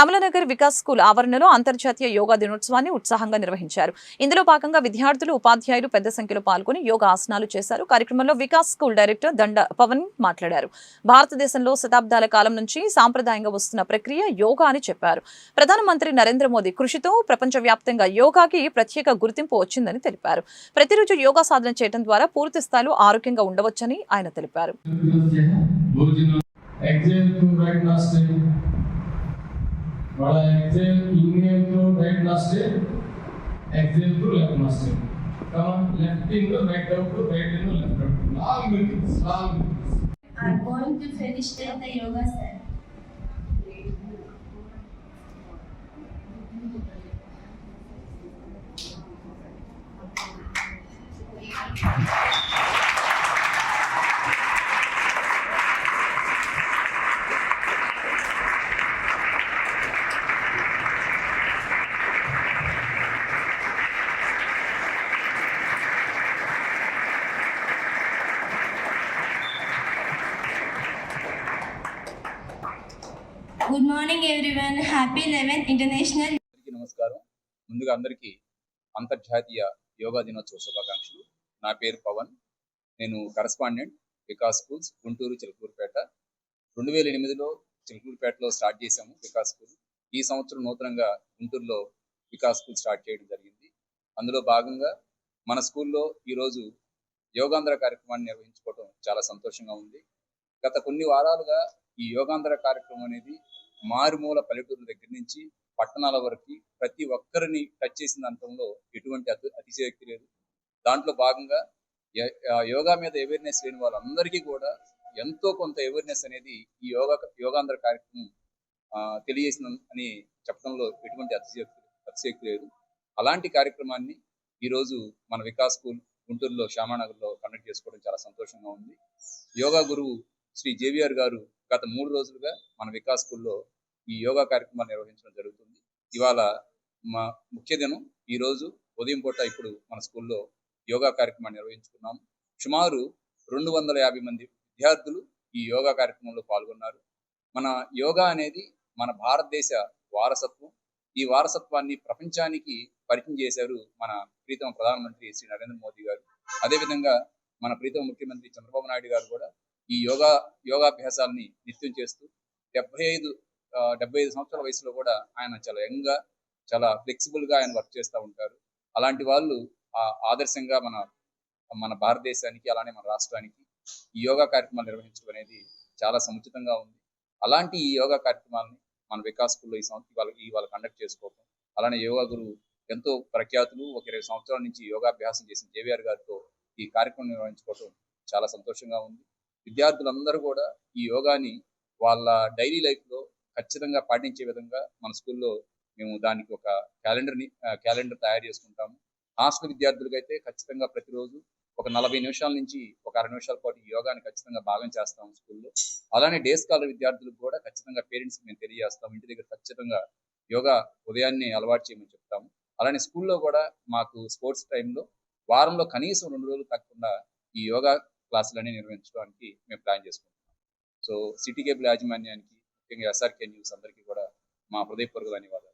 Shyamalanagar Vikas school ఆవరణలో అంతర్జాతీయ యోగా దినోత్సవాన్ని ఉత్సాహంగా నిర్వహించారు. ఇందులో భాగంగా విద్యార్థులు ఉపాధ్యాయులు పెద్ద సంఖ్యలో పాల్గొని యోగా ఆసనాలు చేశారు. కార్యక్రమంలో వికాస్ స్కూల్ డైరెక్టర్ దండ పవన్ మాట్లాడారు. భారతదేశంలో శతాబ్దాల కాలం నుంచి సాంప్రదాయంగా వస్తున్న ప్రక్రియ యోగా అని చెప్పారు. ప్రధానమంత్రి నరేంద్ర మోదీ కృషితో ప్రపంచవ్యాప్తంగా యోగాకి ప్రత్యేక గుర్తింపు వచ్చిందని తెలిపారు. ప్రతిరోజు యోగా సాధన చేయడం ద్వారా పూర్తి స్థాయిలో ఆరోగ్యంగా ఉండవచ్చని ఆయన తెలిపారు. voilà exemple union to right to left nostril left in to right to right to left out long long breaths i'm going to finish with the yoga Thank you. Morning everyone. Happy 11th International అందరికీ నమస్కారం. ముందుగా అందరికీ అంతర్జాతీయ యోగా దినోత్సవ శుభాకాంక్షలు. నా పేరు పవన్. నేను కరస్పాండెంట్ వికాస్ స్కూల్స్ గుంటూరు చిలకూరుపేట. రెండు వేల ఎనిమిదిలో చిలకూరుపేటలో స్టార్ట్ చేశాము వికాస్ స్కూల్. ఈ సంవత్సరం నూతనంగా గుంటూరులో వికాస్ స్కూల్ స్టార్ట్ చేయడం జరిగింది. అందులో భాగంగా మన స్కూల్లో ఈరోజు యోగాంధ్ర కార్యక్రమాన్ని నిర్వహించుకోవడం చాలా సంతోషంగా ఉంది. గత కొన్ని వారాలుగా ఈ యోగాంధ్ర కార్యక్రమం అనేది మారుమూల పల్లెటూరు దగ్గర నుంచి పట్టణాల వరకు ప్రతి ఒక్కరిని టచ్ చేసిన అంతంలో ఎటువంటి అతి అతిశయోక్తి లేదు. దాంట్లో భాగంగా యోగా మీద అవేర్నెస్ లేని వాళ్ళందరికీ కూడా ఎంతో కొంత అవేర్నెస్ అనేది ఈ యోగా యోగాంధ్ర కార్యక్రమం ఆ, తెలియజేసిన అని చెప్పడంలో ఎటువంటి అతిశక్తి అతిశక్తి లేదు. అలాంటి కార్యక్రమాన్ని ఈరోజు మన వికాస్ స్కూల్ గుంటూరులో శ్యామానగర్లో కండక్ట్ చేసుకోవడం చాలా సంతోషంగా ఉంది. యోగా గురువు శ్రీ జేవిఆర్ గారు గత మూడు రోజులుగా మన వికాస్ స్కూల్లో ఈ యోగా కార్యక్రమాలు నిర్వహించడం జరుగుతుంది. ఇవాళ మా ముఖ్య దినం. ఈ రోజు ఉదయం పూట ఇప్పుడు మన స్కూల్లో యోగా కార్యక్రమాన్ని నిర్వహించుకున్నాం. సుమారు రెండు వందల యాభై మంది విద్యార్థులు ఈ యోగా కార్యక్రమంలో పాల్గొన్నారు. మన యోగా అనేది మన భారతదేశ వారసత్వం. ఈ వారసత్వాన్ని ప్రపంచానికి పరిచయం చేశారు మన ప్రీతమ ప్రధానమంత్రి శ్రీ నరేంద్ర మోదీ గారు. అదేవిధంగా మన ప్రీతమ ముఖ్యమంత్రి చంద్రబాబు నాయుడు గారు కూడా ఈ యోగా యోగాభ్యాసాలని నిత్యం చేస్తూ డెబ్బై ఐదు డెబ్బై ఐదు సంవత్సరాల వయసులో కూడా ఆయన చాలా యంగ్గా చాలా ఫ్లెక్సిబుల్గా ఆయన వర్క్ చేస్తూ ఉంటారు. అలాంటి వాళ్ళు ఆ ఆదర్శంగా మన మన భారతదేశానికి అలానే మన రాష్ట్రానికి ఈ యోగా కార్యక్రమాలు నిర్వహించడం అనేది చాలా సముచితంగా ఉంది. అలాంటి ఈ యోగా కార్యక్రమాలని మన వికాస్ స్కూల్లో ఈ సంవత్సరం ఇవాళ వాళ్ళు కండక్ట్ చేసుకోవడం అలానే యోగా గురువు ఎంతో ప్రఖ్యాతులు ఒక ఇరవై సంవత్సరాల నుంచి యోగాభ్యాసం చేసిన జేవిఆర్ గారితో ఈ కార్యక్రమం నిర్వహించుకోవటం చాలా సంతోషంగా ఉంది. విద్యార్థులందరూ కూడా ఈ యోగాని వాళ్ళ డైలీ లైఫ్లో ఖచ్చితంగా పాటించే విధంగా మన స్కూల్లో మేము దానికి ఒక క్యాలెండర్ని క్యాలెండర్ తయారు చేసుకుంటాము. హాస్టల్ విద్యార్థులకి అయితే ఖచ్చితంగా ప్రతిరోజు ఒక నలభై నిమిషాల నుంచి ఒక అరవై నిమిషాల పాటు ఈ యోగాని ఖచ్చితంగా భాగం చేస్తాము స్కూల్లో. అలానే డే స్కాలర్ విద్యార్థులకు కూడా ఖచ్చితంగా పేరెంట్స్ మేము తెలియజేస్తాము. ఇంటి దగ్గర ఖచ్చితంగా యోగా ఉదయాన్నే అలవాటు చేయమని చెప్తాము. అలానే స్కూల్లో కూడా మాకు స్పోర్ట్స్ టైంలో వారంలో కనీసం రెండు రోజులు తగ్గకుండా ఈ యోగా క్లాసులన్నీ నిర్వహించడానికి మేము ప్లాన్ చేసుకుంటాం. సో సిటీ కేబుల్ యాజమాన్యానికి ముఖ్యంగా ఎస్ఆర్కే న్యూస్ అందరికీ కూడా మా హృదయపూర్వక ధన్యవాదాలు.